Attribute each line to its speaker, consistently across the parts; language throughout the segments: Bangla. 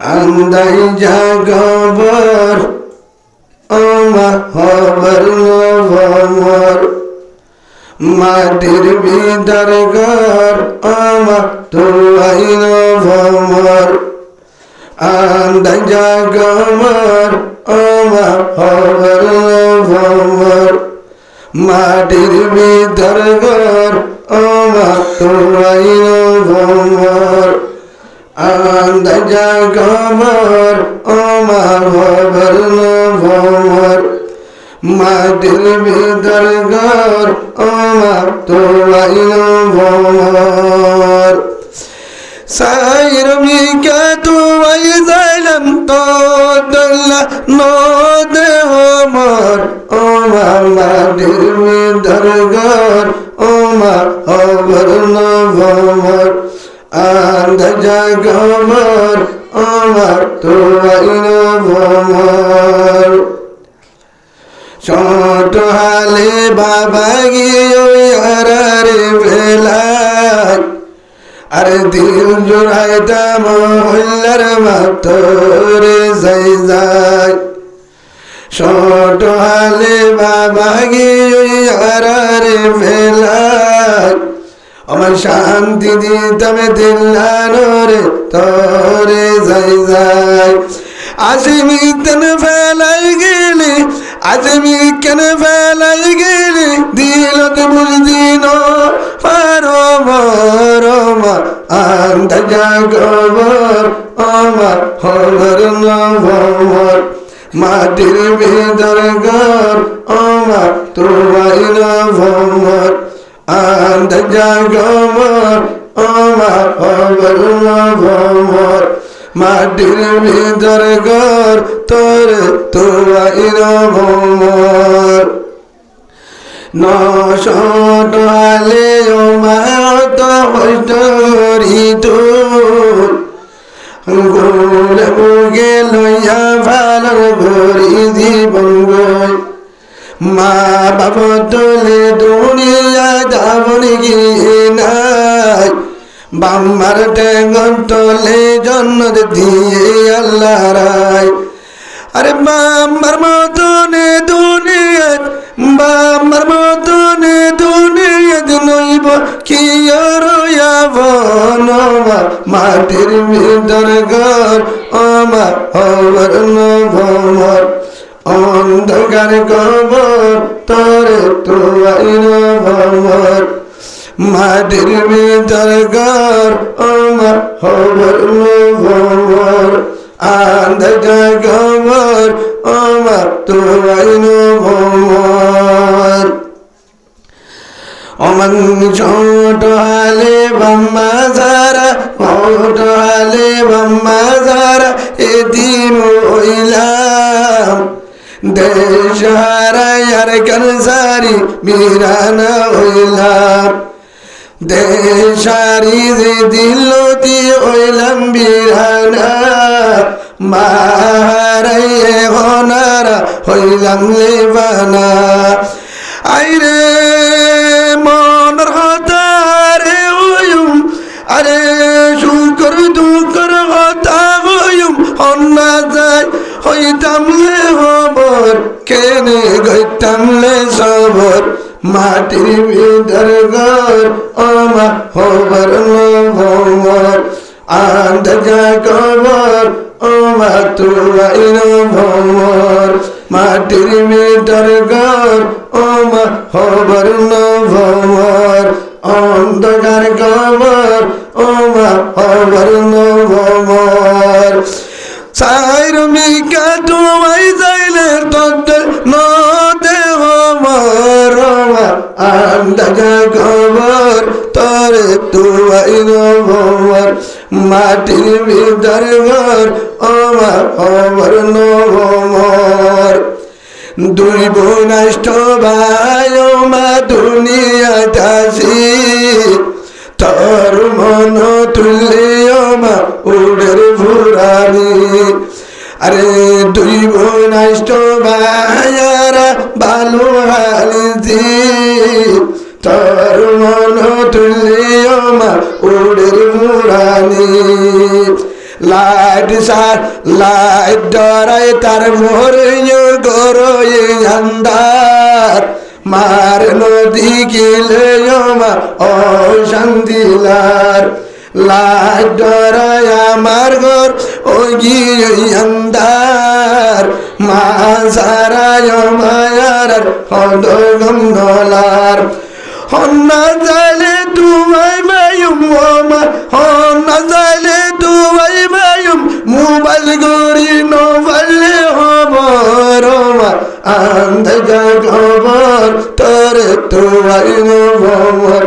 Speaker 1: আন্দাই জাগবর ওমা হবর নভমর মাটির ভিতর ঘর ওমা তুয়াই নভমর আন্দাই জাগবর ওমা হবর নভমর মাটির ভিতর ঘর ওমা তুয়াই নভমর আন্দা জাগমর ওমার ভবর ভমর মাটির ভিতর ঘর ওমার তোলাই ভমর সাইর মিকা তুয়াই যাইলাম তো দল্লা নদে ওমর ওমার মাটির ভিতর ঘর ওমার ভবর ভমর the jagamar আমার তোয়াইন ভমর ছোট হালে বাবা গিয়ে বেলায়, আরে দিল জোড়াইতাম হল্লার মাতরে যাই যায়। ছোট হালে বাবা গিয়ে বেলায় আমার শান্তি দিতামে দিল্লানোরে তোরে যাই যাই। আসিমি কেন ফেলাই গেলি? আসিমি কেন ফেলাই গেলি? দিলতে বুঝদিন পারো মরমা আন্দ জাগবর আমার হবর নভমর মাটির ভিতর ঘর, আমার তোমার নভমর and ভমর মাটির ভিতর ঘর তোর তোরাই ভমর ও মাত হরি তোর গোলে মুগে ভালো ঘরি জীবন মা বাবা তোলে দুনিয়া যাবন গিয়ে নাই। বাম্মার টেঙ্গন তোলে জন্নত দিয়ে আল্লাহ রায়। আরে বাম্মার মতনে দুনিয়াত বাম্মার মতনে দুনিয়াত নইব কি রয়াব নমা মাটির ভিতর ঘর, আমার হবর নভমর অন্ধকার কবর, তরে তোয়াইন ভমর মাটির ভিতর ঘর, আমার হবর ভমর আন্ধকার কবর, আমার তোয়াইন ভমর অমন ছোট হালে বাম্মা যারা ছোট হারায়ার কনসারি মিরানা হইলাম দেশারি যে দিলতি হইলাম বিরানা। মারাইয়ে হনারা হইলাম লেবানা। আইরে মনের হতারে হইম আরে শুকর দুকর হতা হইম হন্না যায় হইতাম লে হবর কেনে গইতাম লে সবর মাটির ভিতর ঘর আমা হবর নভমর। আন্দ কবর আমা তুয়াইন ভমর মাটির ভিতর ঘর আমা হবর নভমর। অন্ধকার কবর আমা হবর নভমর। সাইর মিকা তোমায় যাইলে খবর তরে তুয়াই নভমর মাটির ভিতর ঘর, আমার খবর নভমর দুই বোনাষ্ট ভাই মা দুনিয়া চাষি তোর মন তুল্য মা উড়ের ভুরানি। আরে দুই বোনাষ্ট ভাইয়ারা ভালো তোর মন তুল্য মা উড়ের ভুরানি লাইট সার লাইট ডরাই তার ভোরে গরয়ে আন্দার মার নদী গিলে মা ও শান্তিলার লাইট ডরাই আমার ঘর ও গিয়ে আন্দার মা সারায় মায়ার গন্ধলার হন্না যাইলে তুমাই মায়ুম ওমা হন্না যাইলে তুমাই মায়ুম মোবাইল গড়ি নোবাইলে খবর ওমা আন্ধা খবর তোরে তুমাই খবর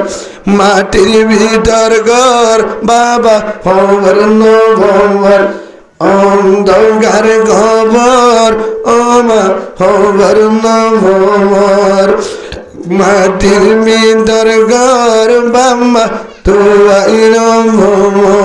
Speaker 1: মাটির ভিতর ঘর বাবা খবর নভর অন্ধকার খবর ওমা খবর নভর মাটির ভিতর ঘর বাম্মা তুয়াই নম্বর